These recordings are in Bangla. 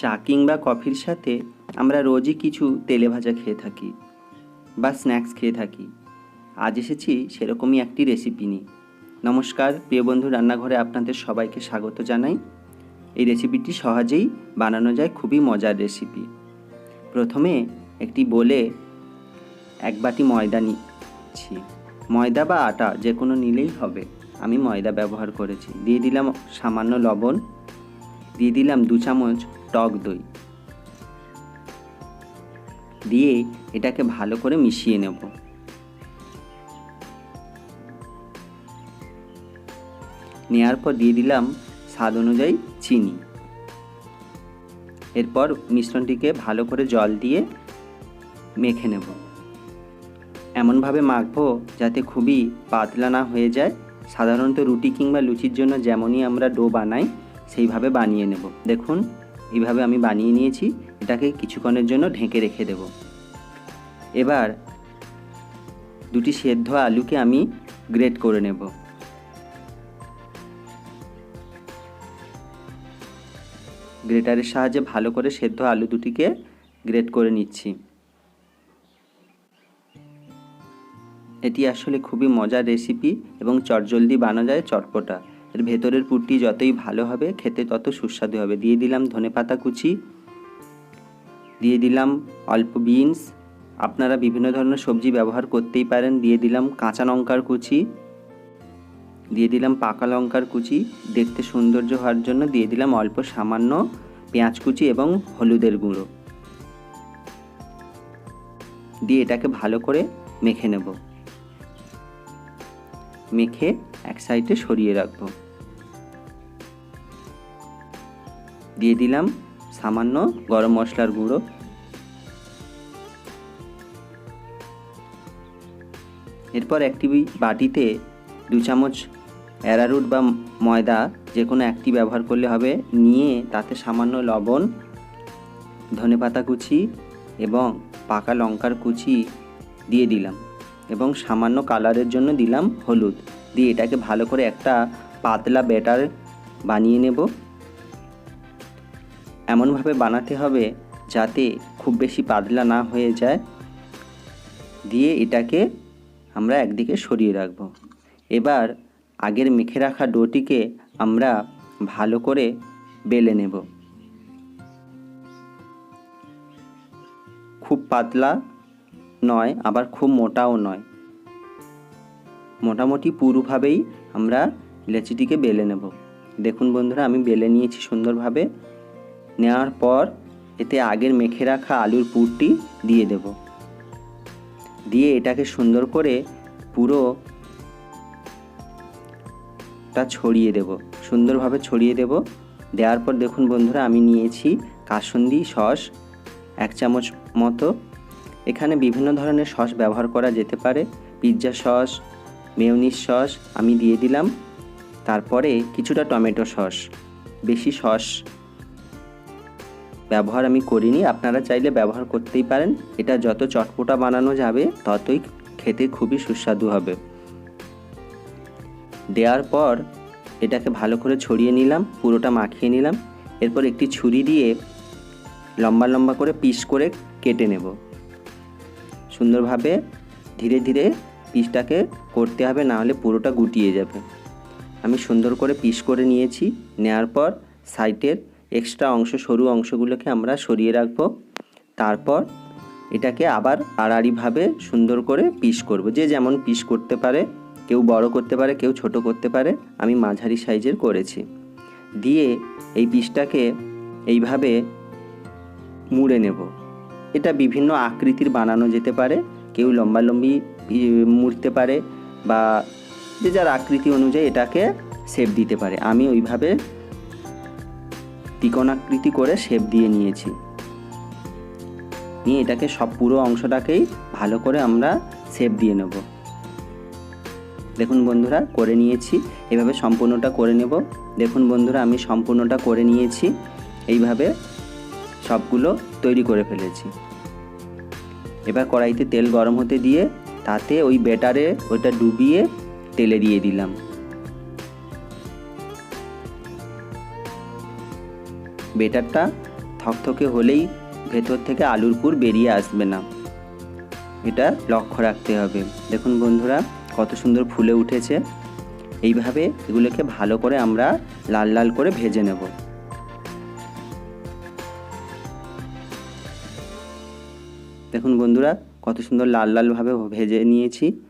চা কিংবা কফির সাথে আমরা রোজই কিছু তেলে ভাজা খেয়ে থাকি বা স্ন্যাক্স খেয়ে থাকি। আজ এসেছি সেরকমই একটি রেসিপি নিয়ে। নমস্কার, প্রিয় বন্ধু, রান্নাঘরে আপনাদের সবাইকে স্বাগত জানাই। এই রেসিপিটি সহজেই বানানো যায়, খুবই মজার রেসিপি প্রথমে একটি বলে এক বাটি ময়দা নিচ্ছি। ময়দা বা আটা যে কোনো নিলেই হবে। আমি ময়দা ব্যবহার করেছি। দিয়ে দিলাম সামান্য লবণ। দিয়ে দিলাম দু চামচ টক দই। দিয়ে এটাকে ভালো করে মিশিয়ে নেব। নেওয়ার পর দিয়ে দিলাম স্বাদ অনুযায়ী চিনি। এরপর মিশ্রণটিকে ভালো করে জল দিয়ে মেখে নেব। এমনভাবে মাখবো যাতে খুবই পাতলা না হয়ে যায়। সাধারণত রুটি কিংবা লুচির জন্য যেমনই আমরা ডো বানাই, সেইভাবে বানিয়ে নেব। দেখুন। এইভাবে আমি বানিয়ে নিয়েছি, এটাকে কিছুক্ষণের জন্য ঢেকে রেখে দেব। এবার দুটি সেদ্ধ আলুকে আমি গ্রেট করে নেব। গ্রেটারের সাহায্যে ভালো করে সেদ্ধ আলু দুটিকে গ্রেট করে নিচ্ছি। এটি আসলে খুবই মজার রেসিপি এবং চটজলদি বানা যায় চটপটা। এর ভেতরের পুরটি যতই ভালো হবে, খেতে তত সুস্বাদু হবে। দিয়ে দিলাম ধনেপাতা কুচি, দিয়ে দিলাম অল্প বিনস। আপনারা বিভিন্ন ধরনের সবজি ব্যবহার করতেই পারেন। দিয়ে দিলাম কাঁচা লঙ্কার কুচি, দিয়ে দিলাম পাকা লঙ্কার কুচি। দেখতে সৌন্দর্য হওয়ার জন্য দিয়ে দিলাম অল্প সামান্য পেঁয়াজ কুচি এবং হলুদের গুঁড়ো। দিয়ে এটাকে ভালো করে মেখে নেব। মেখে এক সাইডে সরিয়ে রাখব। দিয়ে দিলাম সামান্য গরম মশলার গুঁড়ো। এরপর একটি বাটিতে দু চামচ অ্যারারুট বা ময়দা যে কোনো একটি ব্যবহার করলে হবে। নিয়ে তাতে সামান্য লবণ, ধনেপাতা কুচি এবং পাকা লঙ্কার কুচি দিয়ে দিলাম। এবং সামান্য কালারের জন্য দিলাম হলুদ। দিয়ে এটাকে ভালো করে একটা পাতলা ব্যাটার বানিয়ে নেব। এমনভাবে বানাতে হবে যাতে খুব বেশি পাতলা না হয়ে যায়। দিয়ে এটাকে আমরা একদিকে সরিয়ে রাখব। এবার আগের মেখে রাখা ডোটিকে আমরা ভালো করে বেলে নেব। খুব পাতলা নয়, আবার খুব মোটাও নয়। মোটামুটি পুরোভাবেই আমরা ইলাচিটিকে বেলে নেব। দেখুন বন্ধুরা, আমি বেলে নিয়েছি সুন্দরভাবে। নেওয়ার পর এতে আগের মেখে রাখা আলুর পুরটি দিয়ে দেব। দিয়ে এটাকে সুন্দর করে পুরো তা ছড়িয়ে দেব। সুন্দরভাবে ছড়িয়ে দেব। দেওয়ার পর দেখুন বন্ধুরা, আমি নিয়েছি কাসন্দি সস এক চামচ মতো। এখানে বিভিন্ন ধরনের সস ব্যবহার করা যেতে পারে। পিৎজা সস মেয়নিস সস আমি দিয়ে দিলাম। তারপরে কিছুটা টমেটো সস, বেশি সস ব্যবহার আমি করিনি। আপনারা চাইলে ব্যবহার করতেই পারেন। এটা যত চটপটা বানানো যাবে, ততই খেতে খুবই সুস্বাদু হবে। দেওয়ার পর এটাকে ভালো করে ছড়িয়ে নিলাম, পুরোটা মাখিয়ে নিলাম। এরপর একটি ছুরি দিয়ে লম্বা লম্বা করে পিস করে কেটে নেব। সুন্দরভাবে ধীরে ধীরে পিসটাকে করতে হবে, না হলে পুরোটা গুটিয়ে যাবে। আমি সুন্দর করে পিস করে নিয়েছি। নেওয়ার পর সাইডের এক্সট্রা অংশ, সরু অংশগুলোকে আমরা সরিয়ে রাখব। তারপর এটাকে আবার আড়াআড়িভাবে সুন্দর করে পিস করব। যে যেমন পিস করতে পারে, কেউ বড় করতে পারে, কেউ ছোট করতে পারে, আমি মাঝারি সাইজের করেছি। দিয়ে এই পিসটাকে এইভাবে মুড়ে নেব। এটা বিভিন্ন আকৃতির বানানো যেতে পারে। কেউ লম্বালম্বি মুড়তে পারে বা যে যার আকৃতি অনুযায়ী এটাকে শেপ দিতে পারে। আমি ওইভাবে ত্রিকোণাকৃতি করে শেপ দিয়ে নিয়েছি। নিয়ে এটাকে সব পুরো অংশটাকেই ভালো করে আমরা শেপ দিয়ে নেব। দেখুন বন্ধুরা, করে নিয়েছি। এভাবে সম্পূর্ণটা করে নেব। দেখুন বন্ধুরা, আমি সম্পূর্ণটা করে নিয়েছি। এইভাবে সবগুলো তৈরি করে ফেলেছি। এবার কড়াইতে তেল গরম হতে দিয়ে তাতে ওই ব্যাটারে ওইটা ডুবিয়ে তেলে দিয়ে দিলাম। বেটারটা থকথকে হলেই ভেতর থেকে আলুর পুর বেরিয়ে আসবে না। এটা লক্ষ্য রাখতে হবে। দেখুন বন্ধুরা, কত সুন্দর ফুলে উঠেছে। এইভাবে এগুলোকে ভালো করে আমরা লাল লাল করে ভেজে নেব। দেখুন বন্ধুরা, কত সুন্দর লাল লালভাবে ভেজে নিয়েছি।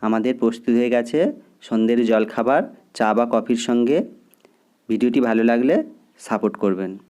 আমাদের প্রস্তুত হয়ে গেছে সন্ধ্যের জলখাবার, চা বা কফির সঙ্গে। ভিডিওটি ভালো লাগলে সাপোর্ট করবেন।